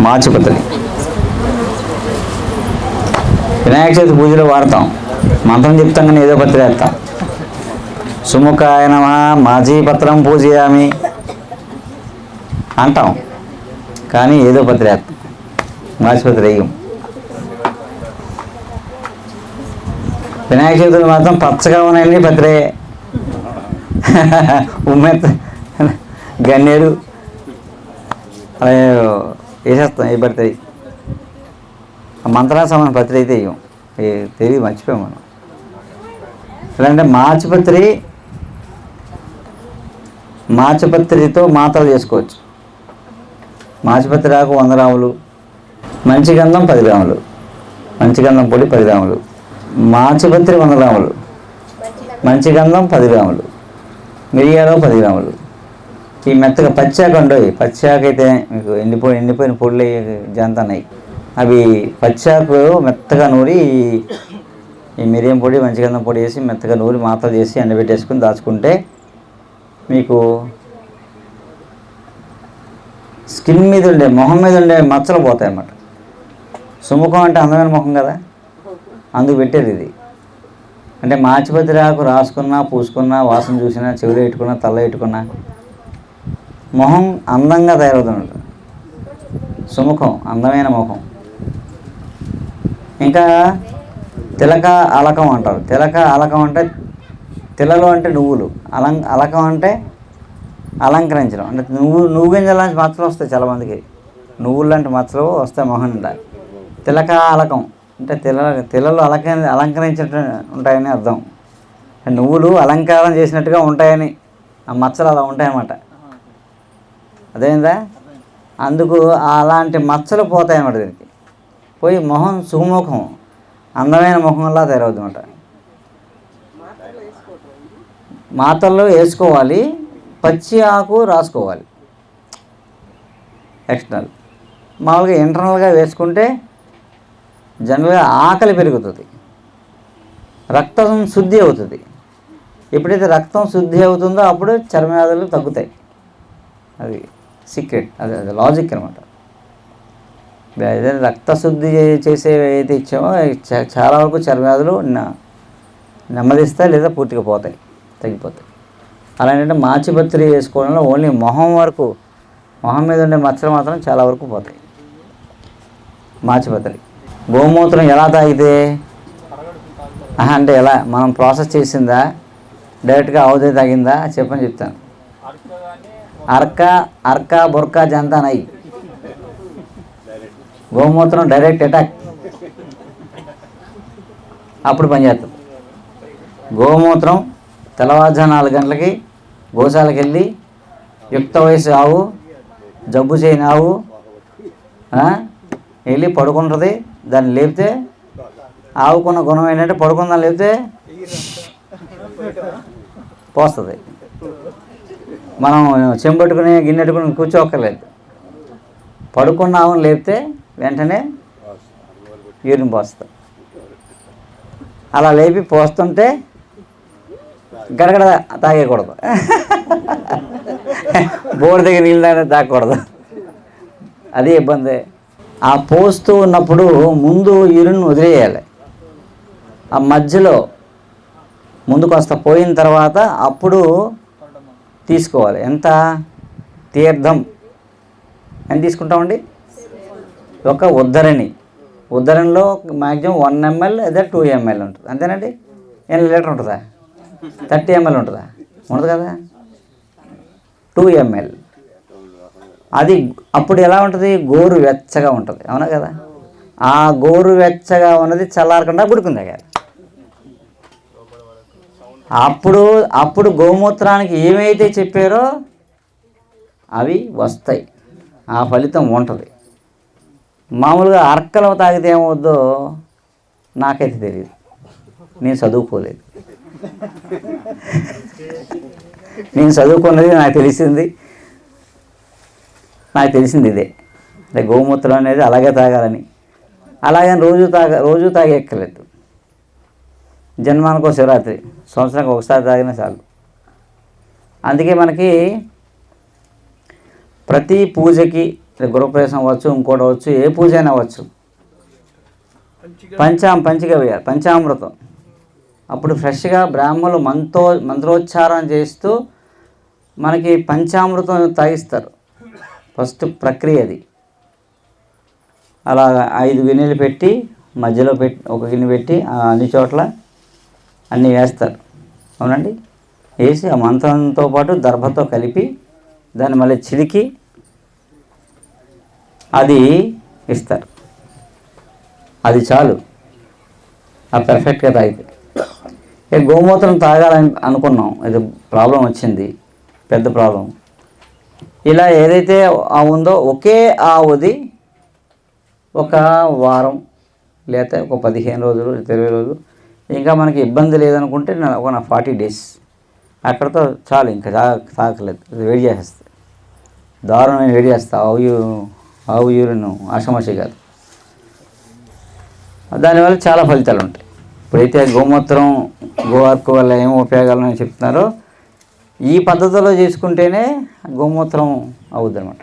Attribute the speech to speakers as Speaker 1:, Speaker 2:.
Speaker 1: మాచిపత్రి వినాయక చవితి పూజలో వాడతాం. మంత్రం చెప్తాం కానీ ఏదో పత్రి వేస్తాం సుముఖాయ మాజీ పత్రం పూజయామి అంటాం. కానీ ఏదో పత్రి వేస్తాం మాచిపత్రి వేయం. వినాయక చవితులు మాత్రం పచ్చగా ఉన్నాయండి పత్రే. ఉమ్మెత్త గన్నేరు. అలాగే వేసేస్తాం ఏ పడితే మంత్రాల ఆ మంత్రాసమైన పత్రి అయితే వేయం ఏ తెలియదు మర్చిపోయాం మనం. ఎలాంటే మార్చిపత్రి మార్చిపత్రితో మాతలు చేసుకోవచ్చు. మార్చిపత్రి ఆకు వంద గ్రాములు మంచి గంధం పది గ్రాములు మంచి గంధం పొడి పది గ్రాములు మార్చిపత్రి వంద గ్రాములు మంచి గంధం పది గ్రాములు మిరియాలు పది గ్రాములు ఈ మెత్తగా పచ్చాక ఉండవు పచ్చాక అయితే మీకు ఎండిపోయి ఎండిపోయిన పొడులు జంతన్నాయి. అవి పచ్చాకు మెత్తగా నూరి ఈ- మిరియం పొడి మంచిగంధం పొడి వేసి మెత్తగా నూరి మాత్ర చేసి ఎండబెట్టేసుకుని దాచుకుంటే మీకు స్కిన్ మీద ఉండే మొహం మీద ఉండే మచ్చలు పోతాయి అన్నమాట సుముఖం అంటే అందమైన ముఖం కదా? అందుకు పెట్టేది ఇది. అంటే మాచిపత్రి ఆకు రాసుకున్నా పూసుకున్నా వాసన చూసినా చెవులు పెట్టుకున్నా తల్ల పెట్టుకున్నా మొహం అందంగా తయారవుతున్నాడు సుముఖం అందమైన ముఖం. ఇంకా తిలక అలకం అంటారు. తిలక అలకం అంటే తిలలు అంటే నువ్వులు. అలం అలకం అంటే అలంకరించడం. అంటే నువ్వు నువ్వు గింజల నుంచి మచ్చలు వస్తాయి చాలామందికి. నువ్వులు లాంటి మచ్చలు వస్తాయి మొహం నిండా తిలక అలకం అంటే తిల తిలలు అలక అలంకరించినట్టు ఉంటాయని అర్థం. నువ్వులు అలంకారం చేసినట్టుగా ఉంటాయని ఆ మచ్చలు అలా ఉంటాయన్నమాట. అదేందా అందుకు అలాంటి మచ్చలు పోతాయి అన్నమాట దీనికి. పోయి మొహం సుముఖం అందమైన ముఖంలా తయారవుతుంది మాతల్లో వేసుకోవాలి పచ్చి ఆకు రాసుకోవాలి. ఎక్స్టర్నల్ మామూలుగా ఇంటర్నల్గా వేసుకుంటే జనరల్గా ఆకలి పెరుగుతుంది. రక్తం శుద్ధి అవుతుంది. ఎప్పుడైతే రక్తం శుద్ధి అవుతుందో అప్పుడు చర్మవ్యాధులు తగ్గుతాయి. అది సీక్రెట్ అది అది లాజిక్ అనమాట ఏదైనా రక్తశుద్ధి చేసే ఏదైతే ఇచ్చామో చాలా వరకు చర్మవ్యాధులు న- నెమ్మదిస్తాయి లేదా పూర్తిగా పోతాయి తగ్గిపోతాయి. అలాంటి మాచిపత్రి వేసుకోవడంలో ఓన్లీ మొహం వరకు మొహం మీద ఉండే మచ్చలు మాత్రం చాలా వరకు పోతాయి. మాచిపత్రి. గోమూత్రం ఎలా తాగితే అంటే ఎలా మనం ప్రాసెస్ చేసిందా డైరెక్ట్గా అవుదే తాగిందా చెప్పని చెప్తాను. అర్క అర్క బొర్క జంతా నై. గోమూత్రం డైరెక్ట్ అటాక్ అప్పుడు పనిచేస్తుంది గోమూత్రం తెల్లవారుజాము నాలుగు గంటలకి గోశాలకు వెళ్ళి యుక్త వయసు ఆవు జబ్బు చేయని ఆవు వెళ్ళి పడుకుంటుంది. దాన్ని లేపితే ఆవుకున్న గుణం ఏంటంటే పడుకుందాన్ని లేపితే పోస్తుంది. మనం చెంబట్టుకుని గిన్నెట్టుకుని కూర్చోక్కర్లేదు. పడుకున్నామని లేపితే వెంటనే యూరిన్ పోస్తాం అలా లేపి పోస్తుంటే గడగడ తాగేయకూడదు. బోర్ దగ్గర నీళ్ళు తాగిన తాగకూడదు. అదే ఇబ్బంది. ఆ పోస్తూ ఉన్నప్పుడు ముందు యూరిన్ వదిలేయాలి. ఆ మధ్యలో ముందుకు వస్తా పోయిన తర్వాత అప్పుడు తీసుకోవాలి. ఎంత? తీర్థం. ఎంత తీసుకుంటామండి? ఒక ఉద్ధరణి ఉద్ధరణలో మ్యాక్సిమం వన్ ఎంఎల్ లేదా టూ ఎంఎల్ ఉంటుంది. అంతేనండి? ఎన్ని లీటర్ ఉంటుందా? థర్టీ ఎంఎల్ ఉంటుందా? ఉండదు కదా? Two ml. అది అప్పుడు ఎలా ఉంటుంది? గోరు వెచ్చగా ఉంటుంది. అవునా కదా? ఆ గోరు వెచ్చగా ఉన్నది చల్లారకుండా గుడుకుంది కదా అప్పుడు అప్పుడు గోమూత్రానికి ఏమైతే చెప్పారో అవి వస్తాయి. ఆ ఫలితం ఉంటుంది. మామూలుగా అర్కలు తాగితే ఏమవుద్దో నాకైతే తెలియదు నేను చదువుకోలేదు. నేను చదువుకున్నది నాకు తెలిసింది. నాకు తెలిసింది ఇదే. అంటే గోమూత్రం అనేది అలాగే తాగాలని. అలాగని రోజు తాగ రోజు తాగెక్కలేదు జన్మానికో శివరాత్రి. సంవత్సరానికి ఒకసారి తాగినా చాలు. అందుకే మనకి ప్రతి పూజకి గృహప్రవేశం అవ్వచ్చు ఇంకోటి అవ్వచ్చు ఏ పూజ అయినా అవ్వచ్చు. పంచాం పంచిక వేయాలి. పంచామృతం. అప్పుడు ఫ్రెష్గా బ్రాహ్మణులు మంతో మంత్రోచ్చారణ చేస్తూ మనకి పంచామృతం తాగిస్తారు. ఫస్ట్ ప్రక్రియ అది. అలా ఐదు గిన్నెలు పెట్టి మధ్యలో పెట్టి ఒక గిన్నె పెట్టి అన్ని చోట్ల అన్నీ వేస్తారు. అవునండి? వేసి ఆ మంత్రంతో పాటు దర్భతో కలిపి దాన్ని మళ్ళీ చిలికి అది ఇస్తారు. అది చాలు. ఆ పర్ఫెక్ట్గా తాగితే ఇక గోమూత్రం తాగాలని అనుకున్నాం. ఇది ప్రాబ్లం వచ్చింది. పెద్ద ప్రాబ్లం ఇలా ఏదైతే ఆ ఉందో ఒకే ఆవుది ఒక వారం లేకపోతే ఒక పదిహేను రోజులు ఇరవై రోజులు ఇంకా మనకి ఇబ్బంది లేదనుకుంటే నా- ఒక నా ఫార్టీ డేస్ అక్కడతో చాలు ఇంకా తా తాకలేదు. వేడి చేసేస్తా. దారుణమైన వేడి చేస్తా. ఆవు యూ- ఆవు యూరిన్ ఆషమాషి కాదు. దానివల్ల చాలా ఫలితాలు ఉంటాయి. ఇప్పుడైతే గోమూత్రం గోవర్కు వల్ల ఏం ఉపయోగాలు అని చెప్తున్నారో ఈ పద్ధతిలో చేసుకుంటేనే గోమూత్రం అవుద్ది అనమాట